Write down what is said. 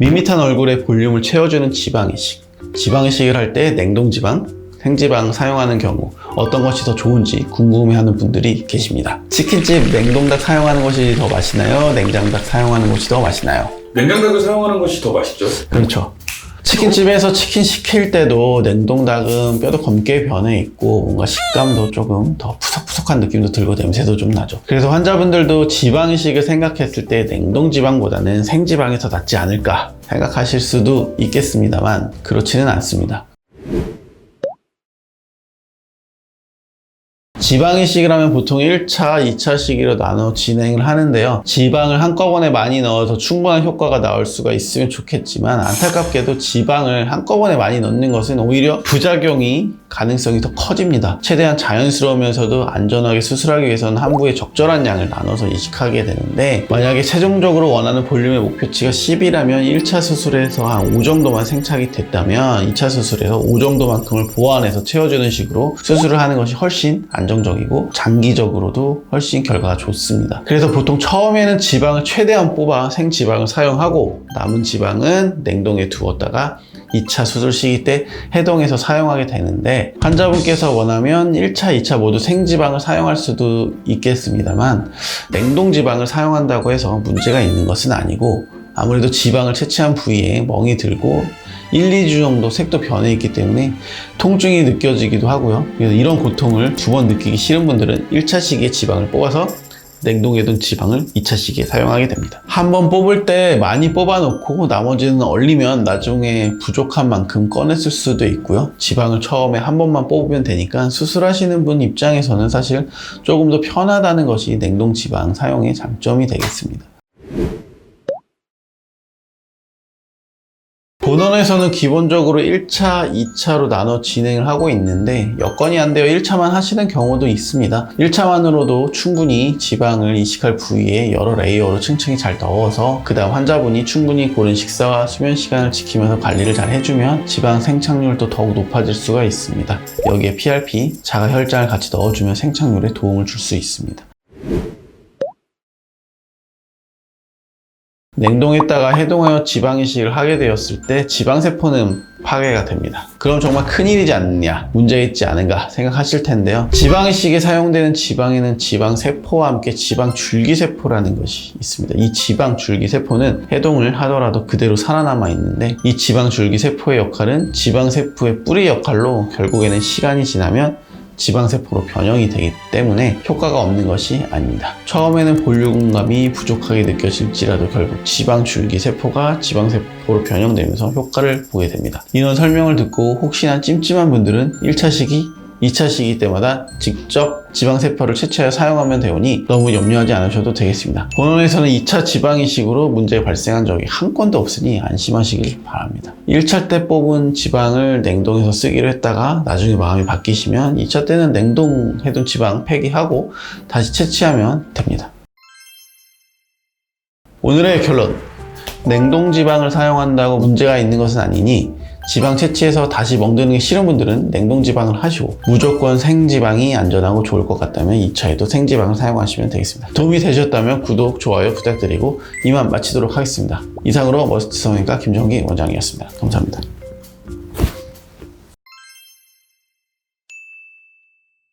밋밋한 얼굴에 볼륨을 채워주는 지방이식. 지방이식을 할 때 냉동지방, 생지방 사용하는 경우 어떤 것이 더 좋은지 궁금해하는 분들이 계십니다. 치킨집 냉동닭 사용하는 것이 더 맛있나요? 냉장닭 사용하는 것이 더 맛있나요? 냉장닭을 사용하는 것이 더 맛있죠. 그렇죠. 치킨집에서 치킨 시킬 때도 냉동닭은 뼈도 검게 변해 있고 뭔가 식감도 조금 더 푸석푸석한 느낌도 들고 냄새도 좀 나죠. 그래서 환자분들도 지방이식을 생각했을 때 냉동 지방보다는 생지방이 더 낫지 않을까 생각하실 수도 있겠습니다만 그렇지는 않습니다. 지방이식을 하면 보통 1차, 2차 시기로 나눠 진행을 하는데요. 지방을 한꺼번에 많이 넣어서 충분한 효과가 나올 수가 있으면 좋겠지만 안타깝게도 지방을 한꺼번에 많이 넣는 것은 오히려 부작용이 가능성이 더 커집니다. 최대한 자연스러우면서도 안전하게 수술하기 위해서는 한 부에 적절한 양을 나눠서 이식하게 되는데 만약에 최종적으로 원하는 볼륨의 목표치가 10이라면 1차 수술에서 한 5 정도만 생착이 됐다면 2차 수술에서 5 정도만큼을 보완해서 채워주는 식으로 수술을 하는 것이 훨씬 안 정적이고 장기적으로도 훨씬 결과가 좋습니다. 그래서 보통 처음에는 지방을 최대한 뽑아 생지방을 사용하고 남은 지방은 냉동에 두었다가 2차 수술 시기 때 해동해서 사용하게 되는데 환자분께서 원하면 1차, 2차 모두 생지방을 사용할 수도 있겠습니다만 냉동 지방을 사용한다고 해서 문제가 있는 것은 아니고 아무래도 지방을 채취한 부위에 멍이 들고 1, 2주 정도 색도 변해 있기 때문에 통증이 느껴지기도 하고요. 이런 고통을 두 번 느끼기 싫은 분들은 1차 시기에 지방을 뽑아서 냉동해 둔 지방을 2차 시기에 사용하게 됩니다. 한 번 뽑을 때 많이 뽑아놓고 나머지는 얼리면 나중에 부족한 만큼 꺼냈을 수도 있고요. 지방을 처음에 한 번만 뽑으면 되니까 수술하시는 분 입장에서는 사실 조금 더 편하다는 것이 냉동 지방 사용의 장점이 되겠습니다. 본원에서는 기본적으로 1차, 2차로 나눠 진행을 하고 있는데 여건이 안 되어 1차만 하시는 경우도 있습니다. 1차만으로도 충분히 지방을 이식할 부위에 여러 레이어로 층층이 잘 넣어서 그 다음 환자분이 충분히 고른 식사와 수면 시간을 지키면서 관리를 잘 해주면 지방 생착률도 더욱 높아질 수가 있습니다. 여기에 PRP, 자가혈장을 같이 넣어주면 생착률에 도움을 줄 수 있습니다. 냉동했다가 해동하여 지방 이식을 하게 되었을 때 지방세포는 파괴가 됩니다. 그럼 정말 큰일이지 않느냐, 문제 있지 않은가 생각하실 텐데요. 지방이식에 사용되는 지방에는 지방세포와 함께 지방줄기세포라는 것이 있습니다. 이 지방줄기세포는 해동을 하더라도 그대로 살아남아 있는데 이 지방줄기세포의 역할은 지방세포의 뿌리 역할로 결국에는 시간이 지나면 지방세포로 변형이 되기 때문에 효과가 없는 것이 아닙니다. 처음에는 볼륨감이 부족하게 느껴질지라도 결국 지방줄기 세포가 지방세포로 변형되면서 효과를 보게 됩니다. 이런 설명을 듣고 혹시나 찜찜한 분들은 1차 시기 2차 시기 때마다 직접 지방세포를 채취하여 사용하면 되오니 너무 염려하지 않으셔도 되겠습니다. 본원에서는 2차 지방이식으로 문제가 발생한 적이 한 건도 없으니 안심하시길 바랍니다. 1차 때 뽑은 지방을 냉동해서 쓰기로 했다가 나중에 마음이 바뀌시면 2차 때는 냉동해둔 지방 폐기하고 다시 채취하면 됩니다. 오늘의 결론. 냉동 지방을 사용한다고 문제가 있는 것은 아니니 지방 채취해서 다시 멍드는 게 싫은 분들은 냉동 지방을 하시고 무조건 생지방이 안전하고 좋을 것 같다면 2차에도 생지방을 사용하시면 되겠습니다. 도움이 되셨다면 구독, 좋아요 부탁드리고 이만 마치도록 하겠습니다. 이상으로 머스트 성형외과 김정기 원장이었습니다. 감사합니다.